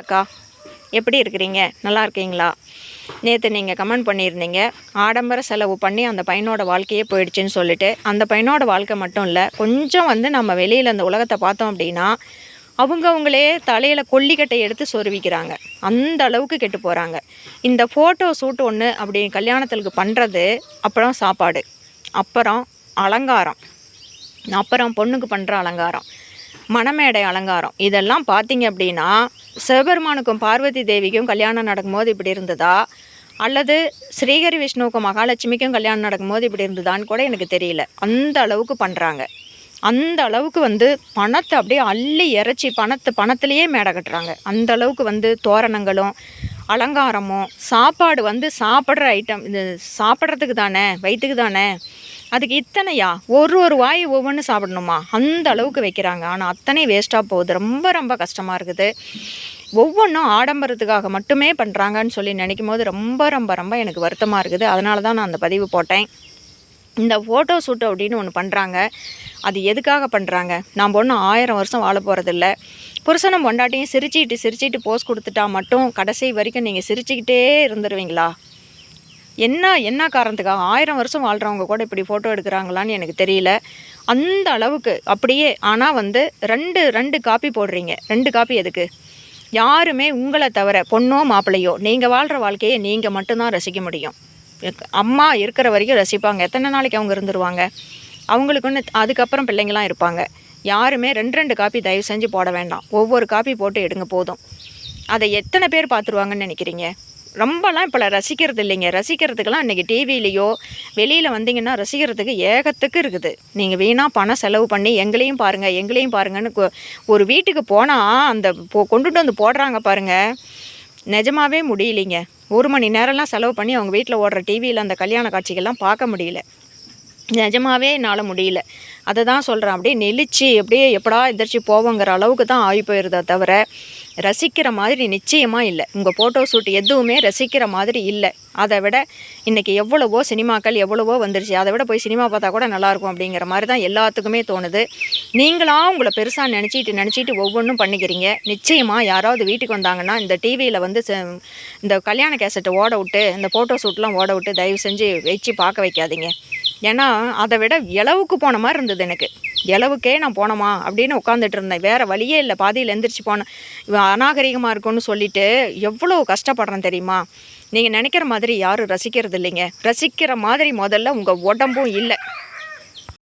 அக்கா எப்படி இருக்கிறீங்க? நல்லா இருக்கீங்களா? நேற்று நீங்கள் கமெண்ட் பண்ணியிருந்தீங்க ஆடம்பர செலவு பண்ணி அந்த பையனோட வாழ்க்கையே போயிடுச்சுன்னு சொல்லிட்டு. அந்த பையனோட வாழ்க்கை மட்டும் இல்லை கொஞ்சம் வந்து நம்ம வெளியில் அந்த உலகத்தை பார்த்தோம் அப்படின்னா அவங்கவுங்களே தலையில் கொல்லிக்கட்டை எடுத்து சொருவிக்கிறாங்க. அந்த அளவுக்கு கெட்டு போகிறாங்க இந்த ஃபோட்டோ ஷூட் ஒன்று அப்படி கல்யாணத்துக்கு பண்ணுறது அப்புறம் சாப்பாடு அப்புறம் அலங்காரம் அப்புறம் பொண்ணுக்கு பண்ணுற அலங்காரம் மணமேடை அலங்காரம் இதெல்லாம் பார்த்தீங்க அப்படின்னா சிவபெருமானுக்கும் பார்வதி தேவிக்கும் கல்யாணம் நடக்கும்போது இப்படி இருந்ததா? அல்லது ஸ்ரீஹரி விஷ்ணுவுக்கும் மகாலட்சுமிக்கும் கல்யாணம் நடக்கும்போது இப்படி இருந்ததான்னு கூட எனக்கு தெரியல. அந்த அளவுக்கு பண்ணுறாங்க அந்த அளவுக்கு வந்து பணத்தை அப்படியே அள்ளி இறைச்சி பணத்தை பணத்திலேயே மேடை கட்டுறாங்க. அந்த அளவுக்கு வந்து தோரணங்களும் அலங்காரமும் சாப்பாடு வந்து சாப்பிட்ற ஐட்டம் இது சாப்பிட்றதுக்கு தானே வயிற்றுக்கு தானே அதுக்கு இத்தனையா? ஒரு ஒரு வாய் ஒவ்வொன்று சாப்பிடணுமா? அந்த அளவுக்கு வைக்கிறாங்க. ஆனால் அத்தனை வேஸ்ட்டாக போகுது. ரொம்ப ரொம்ப கஷ்டமாக இருக்குது. ஒவ்வொன்றும் ஆடம்பரத்துக்காக மட்டுமே பண்ணுறாங்கன்னு சொல்லி நினைக்கும் போது ரொம்ப ரொம்ப ரொம்ப எனக்கு வருத்தமாக இருக்குது. அதனால தான் நான் அந்த பதிவு போட்டேன். இந்த ஃபோட்டோ ஷூட் அப்படின்னு ஒன்று பண்ணுறாங்க அது எதுக்காக பண்ணுறாங்க நாம் ஒன்றும் ஆயிரம் வருஷம் வாழ போகிறதில்ல புருஷனும் பொண்டாட்டியும் சிரிச்சிட்டு சிரிச்சிட்டு போஸ் கொடுத்துட்டா மட்டும் கடைசி வரைக்கும் நீங்கள் சிரிச்சுக்கிட்டே இருந்துருவீங்களா? என்ன என்ன காரணத்துக்காக? ஆயிரம் வருஷம் வாழ்கிறவங்க கூட இப்படி ஃபோட்டோ எடுக்கிறாங்களான்னு எனக்கு தெரியல. அந்த அளவுக்கு அப்படியே ஆனால் வந்து ரெண்டு ரெண்டு காப்பி போடுறீங்க. ரெண்டு காப்பி எதுக்கு? யாருமே உங்களை தவிர பொண்ணோ மாப்பிள்ளையோ நீங்கள் வாழ்கிற வாழ்க்கையை நீங்கள் மட்டும்தான் ரசிக்க முடியும். அம்மா இருக்கிற வரைக்கும் ரசிப்பாங்க. எத்தனை நாளைக்கு அவங்க இருந்துருவாங்க? அவங்களுக்குன்னு அதுக்கப்புறம் பிள்ளைங்களாம் இருப்பாங்க. யாருமே ரெண்டு ரெண்டு காப்பி தயவு செஞ்சு போட வேண்டாம். ஒவ்வொரு காப்பி போட்டு எடுங்க போதும். அதை எத்தனை பேர் பார்த்துருவாங்கன்னு நினைக்கிறீங்க? ரொம்பலாம் இப்போ ரசிக்கிறது இல்லைங்க. ரசிக்கிறதுக்கெல்லாம் இன்றைக்கி டிவிலேயோ வெளியில் வந்தீங்கன்னா ரசிக்கிறதுக்கு ஏகத்துக்கு இருக்குது. நீங்கள் வீணாக பணம் செலவு பண்ணி எங்களையும் பாருங்கள் எங்களையும் பாருங்கன்னு ஒரு வீட்டுக்கு போனால் அந்த போ கொண்டுட்டு வந்து போடுறாங்க பாருங்கள் நிஜமாகவே முடியலைங்க. ஒரு மணி நேரம்லாம் செலவு பண்ணி அவங்க வீட்டில் ஓடுற டிவியில் அந்த கல்யாண காட்சிகள்லாம் பார்க்க முடியல. நிஜமாவே என்னால் முடியல. அதை தான் சொல்கிறேன் அப்படியே நெளிச்சு அப்படியே எப்படா எந்திரிச்சு போவோங்கிற அளவுக்கு தான் ஆகி போயிருதே தவிர ரசிக்கிற மாதிரி நிச்சயமாக இல்லை. உங்கள் ஃபோட்டோ ஷூட் எதுவுமே ரசிக்கிற மாதிரி இல்லை. அதை விட இன்றைக்கி எவ்வளவோ சினிமாக்கள் எவ்வளவோ வந்துருச்சு. அதை விட போய் சினிமா பார்த்தா கூட நல்லாயிருக்கும் அப்படிங்கிற மாதிரி தான் எல்லாத்துக்குமே தோணுது. நீங்களாக உங்களை பெருசாக நினச்சிட்டு நினச்சிட்டு ஒவ்வொன்றும் பண்ணிக்கிறீங்க. நிச்சயமாக யாராவது வீட்டுக்கு வந்தாங்கன்னா இந்த டிவியில் வந்து இந்த கல்யாண கேசட்டை ஓட விட்டு இந்த ஃபோட்டோ ஷூட்லாம் ஓட விட்டு தயவு செஞ்சு வச்சு பார்க்க வைக்காதீங்க. ஏன்னா அதை விட இளவுக்கு போன மாதிரி இருந்தது எனக்கு. இளவுக்கே நான் போனோமா அப்படின்னு உட்காந்துட்டு இருந்தேன். வேறு வழியே இல்லை. பாதியில் எந்திரிச்சு போனேன். இவன் அநாகரிகமாக இருக்கும்னு சொல்லிட்டு எவ்வளோ கஷ்டப்படுறேன் தெரியுமா? நீங்கள் நினைக்கிற மாதிரி யாரும் ரசிக்கிறது இல்லைங்க. ரசிக்கிற மாதிரி முதல்ல உங்கள் உடம்பும் இல்லை.